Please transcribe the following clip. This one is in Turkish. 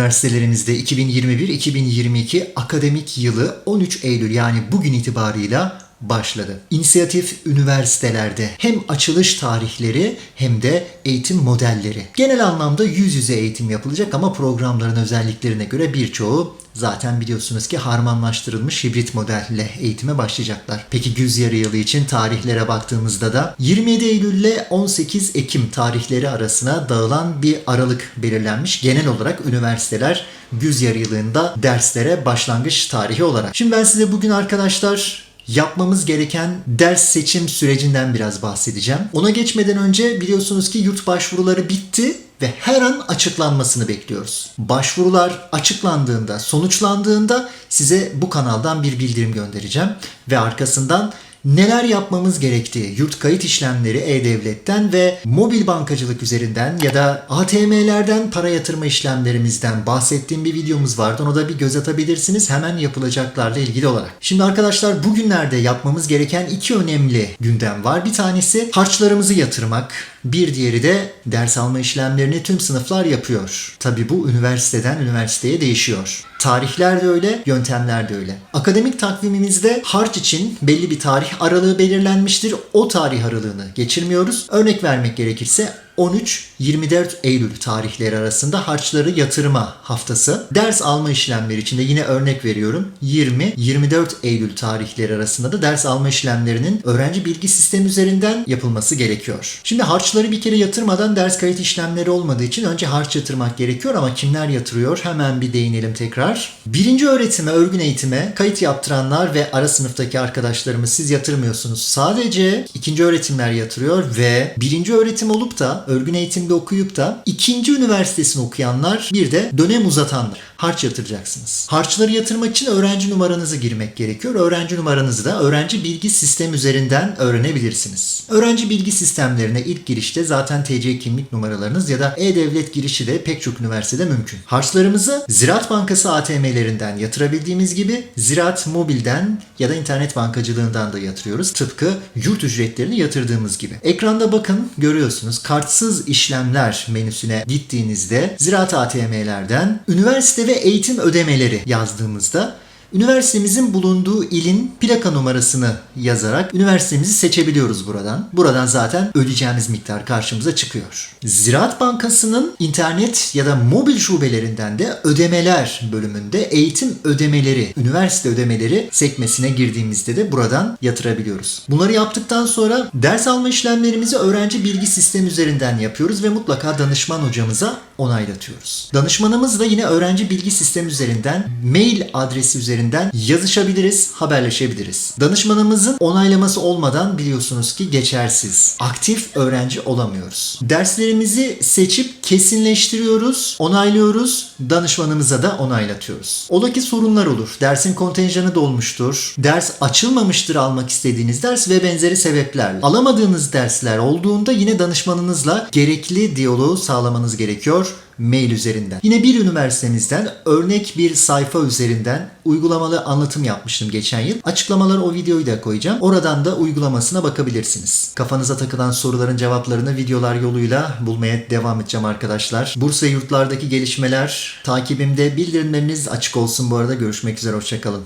üniversitelerimizde 2021-2022 akademik yılı 13 Eylül yani bugün itibarıyla başladı. İnisiyatif üniversitelerde hem açılış tarihleri hem de eğitim modelleri. Genel anlamda yüz yüze eğitim yapılacak ama programların özelliklerine göre birçoğu zaten biliyorsunuz ki harmanlaştırılmış hibrit modelle eğitime başlayacaklar. Peki güz yarı yılı için tarihlere baktığımızda da 27 Eylül ile 18 Ekim tarihleri arasına dağılan bir aralık belirlenmiş. Genel olarak üniversiteler güz yarı yılında derslere başlangıç tarihi olarak. Şimdi ben size bugün arkadaşlar yapmamız gereken ders seçim sürecinden biraz bahsedeceğim. Ona geçmeden önce biliyorsunuz ki yurt başvuruları bitti ve her an açıklanmasını bekliyoruz. Başvurular açıklandığında, sonuçlandığında size bu kanaldan bir bildirim göndereceğim ve arkasından neler yapmamız gerektiği, yurt kayıt işlemleri e-devletten ve mobil bankacılık üzerinden ya da ATM'lerden para yatırma işlemlerimizden bahsettiğim bir videomuz vardı. Ona da bir göz atabilirsiniz hemen yapılacaklarla ilgili olarak. Şimdi arkadaşlar bugünlerde yapmamız gereken iki önemli gündem var. Bir tanesi harçlarımızı yatırmak, bir diğeri de ders alma işlemlerini tüm sınıflar yapıyor. Tabi bu üniversiteden üniversiteye değişiyor. Tarihler de öyle, yöntemler de öyle. Akademik takvimimizde harç için belli bir tarih aralığı belirlenmiştir. O tarih aralığını geçirmiyoruz. Örnek vermek gerekirse 13-24 Eylül tarihleri arasında harçları yatırma haftası. Ders alma işlemleri için de yine örnek veriyorum. 20-24 Eylül tarihleri arasında da ders alma işlemlerinin öğrenci bilgi sistemi üzerinden yapılması gerekiyor. Şimdi harçları bir kere yatırmadan ders kayıt işlemleri olmadığı için önce harç yatırmak gerekiyor ama kimler yatırıyor? Hemen bir değinelim tekrar. Birinci öğretime, örgün eğitime kayıt yaptıranlar ve ara sınıftaki arkadaşlarımız siz yatırmıyorsunuz. Sadece ikinci öğretimler yatırıyor ve birinci öğretim olup da örgün eğitimde okuyup da ikinci üniversitesini okuyanlar bir de dönem uzatanlar. Harç yatıracaksınız. Harçları yatırmak için öğrenci numaranızı girmek gerekiyor. Öğrenci numaranızı da öğrenci bilgi sistem üzerinden öğrenebilirsiniz. Öğrenci bilgi sistemlerine ilk girişte zaten TC kimlik numaralarınız ya da e-devlet girişi de pek çok üniversitede mümkün. Harçlarımızı Ziraat Bankası ATM'lerinden yatırabildiğimiz gibi Ziraat Mobil'den ya da internet bankacılığından da yatırıyoruz. Tıpkı yurt ücretlerini yatırdığımız gibi. Ekranda bakın görüyorsunuz kartsız işlemler menüsüne gittiğinizde Ziraat ATM'lerden üniversite ve eğitim ödemeleri yazdığımızda Üniversitemizin bulunduğu ilin plaka numarasını yazarak üniversitemizi seçebiliyoruz buradan. Buradan zaten ödeyeceğimiz miktar karşımıza çıkıyor. Ziraat Bankası'nın internet ya da mobil şubelerinden de ödemeler bölümünde eğitim ödemeleri, üniversite ödemeleri sekmesine girdiğimizde de buradan yatırabiliyoruz. Bunları yaptıktan sonra ders alma işlemlerimizi öğrenci bilgi sistemi üzerinden yapıyoruz ve mutlaka danışman hocamıza onaylatıyoruz. Danışmanımız da yine öğrenci bilgi sistemi üzerinden mail adresi üzerinden yazışabiliriz, haberleşebiliriz. Danışmanımızın onaylaması olmadan biliyorsunuz ki geçersiz. Aktif öğrenci olamıyoruz. Derslerimizi seçip kesinleştiriyoruz, onaylıyoruz, danışmanımıza da onaylatıyoruz. Ola ki sorunlar olur. Dersin kontenjanı dolmuştur. Ders açılmamıştır almak istediğiniz ders ve benzeri sebeplerle. Alamadığınız dersler olduğunda yine danışmanınızla gerekli diyaloğu sağlamanız gerekiyor mail üzerinden. Yine bir üniversitemizden örnek bir sayfa üzerinden uygulamalı anlatım yapmıştım geçen yıl. Açıklamalara o videoyu da koyacağım. Oradan da uygulamasına bakabilirsiniz. Kafanıza takılan soruların cevaplarını videolar yoluyla bulmaya devam edeceğim arkadaşlar. Bursa yurtlardaki gelişmeler takibimde bildirimleriniz açık olsun bu arada. Görüşmek üzere hoşçakalın.